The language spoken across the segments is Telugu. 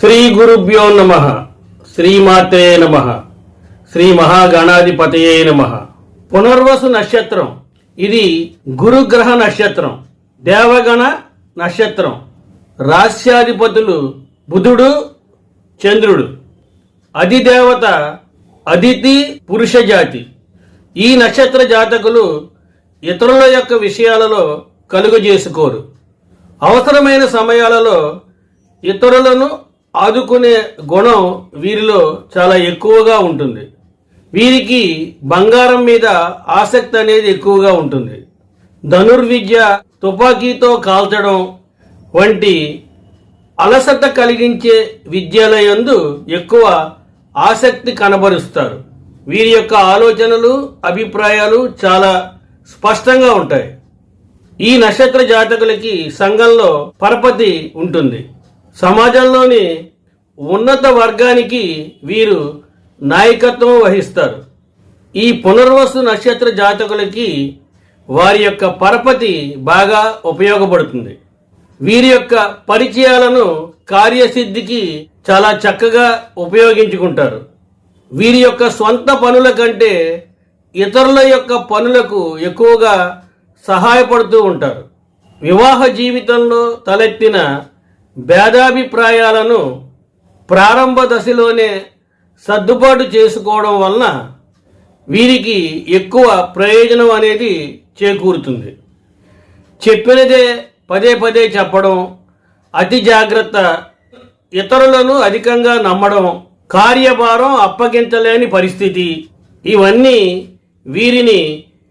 శ్రీ గురుభ్యో నమ. శ్రీమాతే నమ. శ్రీ మహాగణాధిపతయే నమ. పునర్వసు నక్షత్రం. ఇది గురుగ్రహ నక్షత్రం. దేవగణ నక్షత్రం. రాస్యాధిపతులు బుధుడు చంద్రుడు. అధిదేవత అదితి పురుష జాతి. ఈ నక్షత్ర జాతకులు ఇతరుల యొక్క విషయాలలో కలుగజేసుకోరు. అవసరమైన సమయాలలో ఇతరులను ఆదుకునే గుణం వీరిలో చాలా ఎక్కువగా ఉంటుంది. వీరికి బంగారం మీద ఆసక్తి అనేది ఎక్కువగా ఉంటుంది. ధనుర్విద్య తుపాకీతో కాల్చడం వంటి అలసత కలిగించే విద్యలయందు ఎక్కువ ఆసక్తి కనబరుస్తారు. వీరి యొక్క ఆలోచనలు అభిప్రాయాలు చాలా స్పష్టంగా ఉంటాయి. ఈ నక్షత్ర జాతకులకి సంఘంలో పరపతి ఉంటుంది. సమాజంలోని ఉన్నత వర్గానికి వీరు నాయకత్వం వహిస్తారు. ఈ పునర్వసు నక్షత్ర జాతకులకి వారి యొక్క పరపతి బాగా ఉపయోగపడుతుంది. వీరి యొక్క పరిచయాలను కార్యసిద్ధికి చాలా చక్కగా ఉపయోగించుకుంటారు. వీరి యొక్క స్వంత పనుల కంటే ఇతరుల యొక్క పనులకు ఎక్కువగా సహాయపడుతూ ఉంటారు. వివాహ జీవితంలో తలెత్తిన భేదాభిప్రాయాలను ప్రారంభ దశలోనే సర్దుబాటు చేసుకోవడం వలన వీరికి ఎక్కువ ప్రయోజనం అనేది చేకూరుతుంది. చెప్పినదే పదే పదే చెప్పడం అతి జాగ్రత్త ఇతరులను అధికంగా నమ్మడం కార్యభారం అప్పగించలేని పరిస్థితి ఇవన్నీ వీరిని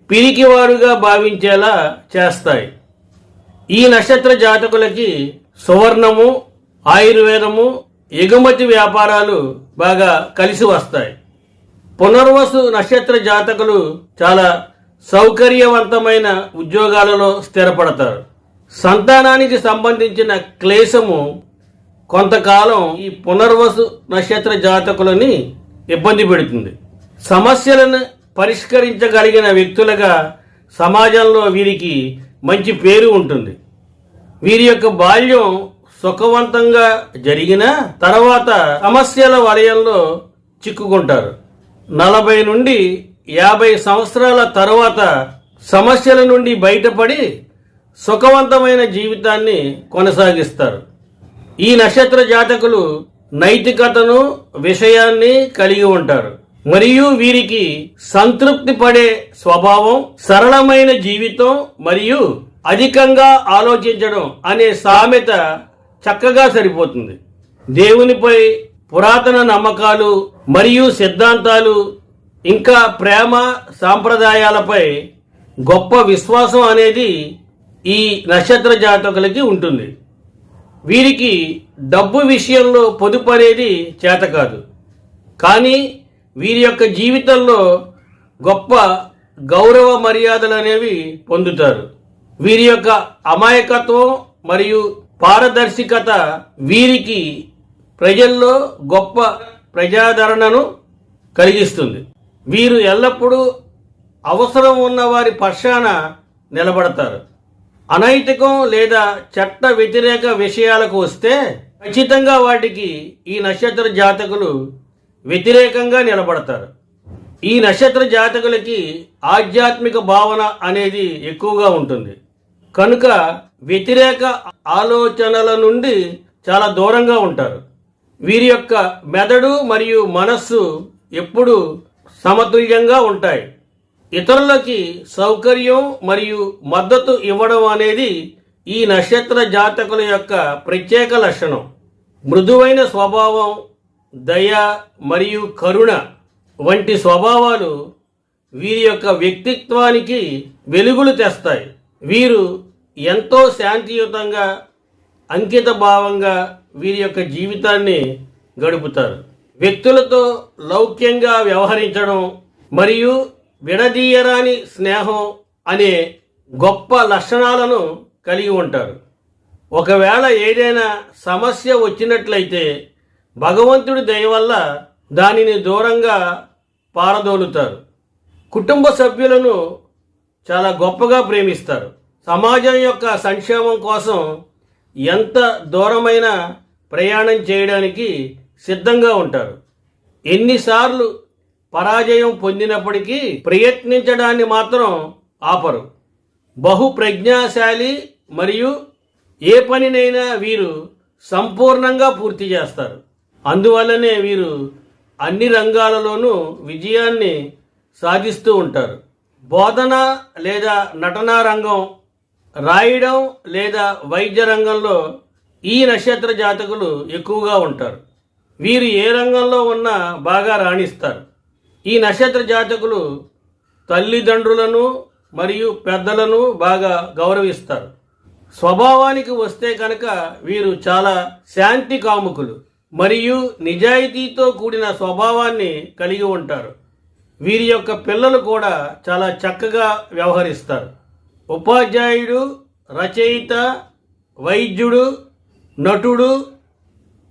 పిరికివారుగా భావించేలా చేస్తాయి. ఈ నక్షత్ర జాతకులకి సువర్ణము ఆయుర్వేదము ఎగుమతి వ్యాపారాలు బాగా కలిసి వస్తాయి. పునర్వసు నక్షత్ర జాతకులు చాలా సౌకర్యవంతమైన ఉద్యోగాలలో స్థిరపడతారు. సంతానానికి సంబంధించిన క్లేశము కొంతకాలం ఈ పునర్వసు నక్షత్ర జాతకులని ఇబ్బంది పెడుతుంది. సమస్యలను పరిష్కరించగలిగిన వ్యక్తులుగా సమాజంలో వీరికి మంచి పేరు ఉంటుంది. వీరి యొక్క బాల్యం సుఖవంతంగా జరిగిన తర్వాత సమస్యల వలయంలో చిక్కుకుంటారు. నలభై నుండి యాభై సంవత్సరాల తరువాత సమస్యల నుండి బయటపడి సుఖవంతమైన జీవితాన్ని కొనసాగిస్తారు. ఈ నక్షత్ర జాతకులు నైతికతను విషయాన్ని కలిగి ఉంటారు. మరియు వీరికి సంతృప్తి పడే స్వభావం సరళమైన జీవితం మరియు అధికంగా ఆలోచించడం అనే సామెత చక్కగా సరిపోతుంది. దేవునిపై పురాతన నమ్మకాలు మరియు సిద్ధాంతాలు ఇంకా ప్రేమ సాంప్రదాయాలపై గొప్ప విశ్వాసం అనేది ఈ నక్షత్ర జాతకులకి ఉంటుంది. వీరికి డబ్బు విషయంలో పొదుపు అనేది చేత కాదు. కానీ వీరి యొక్క జీవితంలో గొప్ప గౌరవ మర్యాదలు అనేవి పొందుతారు. వీరి యొక్క అమాయకత్వం మరియు పారదర్శకత వీరికి ప్రజల్లో గొప్ప ప్రజాదరణను కలిగిస్తుంది. వీరు ఎల్లప్పుడూ అవసరం ఉన్న వారి పక్షాన నిలబడతారు. అనైతికం లేదా చట్ట వ్యతిరేక విషయాలకు వస్తే ఖచ్చితంగా వాటికి ఈ నక్షత్ర జాతకులు వ్యతిరేకంగా నిలబడతారు. ఈ నక్షత్ర జాతకులకి ఆధ్యాత్మిక భావన అనేది ఎక్కువగా ఉంటుంది. కనుక వ్యతిరేక ఆలోచనల నుండి చాలా దూరంగా ఉంటారు. వీరి యొక్క మెదడు మరియు మనస్సు ఎప్పుడు సమతుల్యంగా ఉంటాయి. ఇతరులకి సౌకర్యం మరియు మద్దతు ఇవ్వడం అనేది ఈ నక్షత్ర జాతకుల యొక్క ప్రత్యేక లక్షణం. మృదువైన స్వభావం దయ మరియు కరుణ వంటి స్వభావాలు వీరి యొక్క వ్యక్తిత్వానికి వెలుగులు తెస్తాయి. వీరు ఎంతో శాంతియుతంగా అంకిత భావంగా వీరి యొక్క జీవితాన్ని గడుపుతారు. వ్యక్తులతో లౌక్యంగా వ్యవహరించడం మరియు విడదీయరాని స్నేహం అనే గొప్ప లక్షణాలను కలిగి ఉంటారు. ఒకవేళ ఏదైనా సమస్య వచ్చినట్లయితే భగవంతుడి దయ వల్ల దానిని దూరంగా పారదోలుతారు. కుటుంబ సభ్యులను చాలా గొప్పగా ప్రేమిస్తారు. సమాజం యొక్క సంక్షేమం కోసం ఎంత దూరమైన ప్రయాణం చేయడానికి సిద్ధంగా ఉంటారు. ఎన్నిసార్లు పరాజయం పొందినప్పటికీ ప్రయత్నించడాన్ని మాత్రం ఆపరు. బహు ప్రజ్ఞాశాలి మరియు ఏ పనినైనా వీరు సంపూర్ణంగా పూర్తి చేస్తారు. అందువల్లనే వీరు అన్ని రంగాలలోనూ విజయాన్ని సాధిస్తూ ఉంటారు. బోధన లేదా నటనా రంగం రాయడం లేదా వైద్య రంగంలో ఈ నక్షత్ర జాతకులు ఎక్కువగా ఉంటారు. వీరు ఏ రంగంలో ఉన్నా బాగా రాణిస్తారు. ఈ నక్షత్ర జాతకులు తల్లిదండ్రులను మరియు పెద్దలను బాగా గౌరవిస్తారు. స్వభావానికి వస్తే కనుక వీరు చాలా శాంతి కాముకులు మరియు నిజాయితీతో కూడిన స్వభావాన్ని కలిగి ఉంటారు. వీరి యొక్క పిల్లలు కూడా చాలా చక్కగా వ్యవహరిస్తారు. ఉపాధ్యాయుడు రచయిత వైద్యుడు నటుడు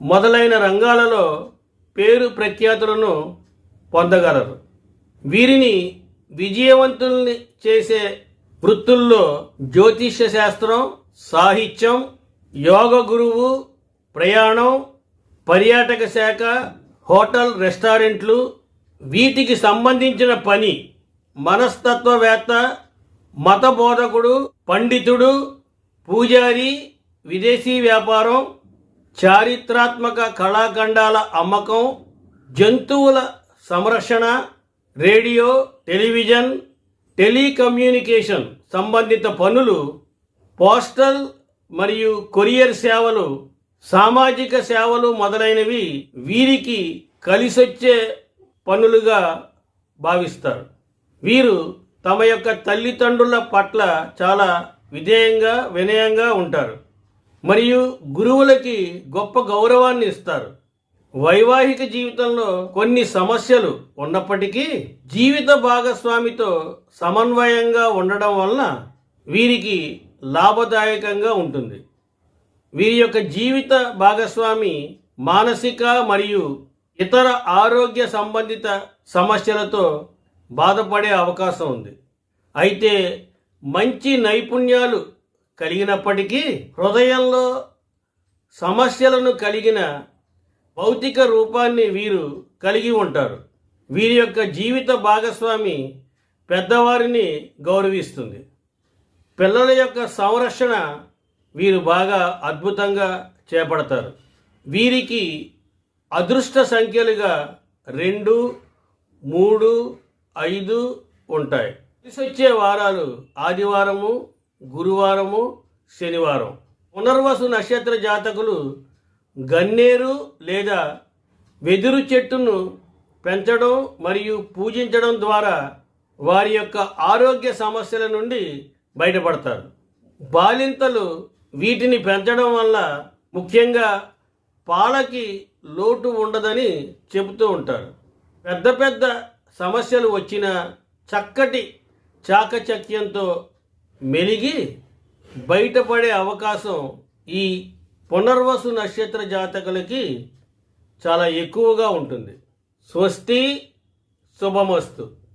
మొదలైన రంగాలలో పేరు ప్రఖ్యాతులను పొందగలరు. వీరిని విజయవంతుల్ని చేసే వృత్తుల్లో జ్యోతిష్య శాస్త్రం సాహిత్యం యోగ గురువు ప్రయాణం పర్యాటక శాఖ హోటల్ రెస్టారెంట్లు వీటికి సంబంధించిన పని మనస్తత్వవేత్త మత బోధకుడు పండితుడు పూజారి విదేశీ వ్యాపారం చారిత్రాత్మక కళాఖండాల అమ్మకం జంతువుల సంరక్షణ రేడియో టెలివిజన్ టెలికమ్యూనికేషన్ సంబంధిత పనులు పోస్టల్ మరియు కొరియర్ సేవలు సామాజిక సేవలు మొదలైనవి వీరికి కలిసొచ్చే పనులుగా భావిస్తారు. వీరు తమ యొక్క తల్లిదండ్రుల పట్ల చాలా విధేయంగా వినయంగా ఉంటారు. మరియు గురువులకి గొప్ప గౌరవాన్ని ఇస్తారు. వైవాహిక జీవితంలో కొన్ని సమస్యలు ఉన్నప్పటికీ జీవిత భాగస్వామితో సమన్వయంగా ఉండడం వలన వీరికి లాభదాయకంగా ఉంటుంది. వీరి యొక్క జీవిత భాగస్వామి మానసిక మరియు ఇతర ఆరోగ్య సంబంధిత సమస్యలతో బాధపడే అవకాశం ఉంది. అయితే మంచి నైపుణ్యాలు కలిగినప్పటికీ హృదయంలో సమస్యలను కలిగిన భౌతిక రూపాన్ని వీరు కలిగి ఉంటారు. వీరి యొక్క జీవిత భాగస్వామి పెద్దవారిని గౌరవిస్తుంది. పిల్లల యొక్క సంరక్షణ వీరు బాగా అద్భుతంగా చేపడతారు. వీరికి అదృష్ట సంఖ్యలుగా రెండు మూడు ఐదు ఉంటాయి. కలిసి వచ్చే వారాలు ఆదివారము గురువారము శనివారం. పునర్వసు నక్షత్ర జాతకులు గన్నేరు లేదా వెదురు చెట్టును పెంచడం మరియు పూజించడం ద్వారా వారి యొక్క ఆరోగ్య సమస్యల నుండి బయటపడతారు. బాలింతలు వీటిని పెంచడం వల్ల ముఖ్యంగా పాలకి లోటు ఉండదని చెబుతూ ఉంటారు. పెద్ద పెద్ద సమస్యలు వచ్చిన చక్కటి చాకచక్యంతో మెలిగి బయటపడే అవకాశం ఈ పునర్వసు నక్షత్ర జాతకులకి చాలా ఎక్కువగా ఉంటుంది. స్వస్తి శుభమస్తు.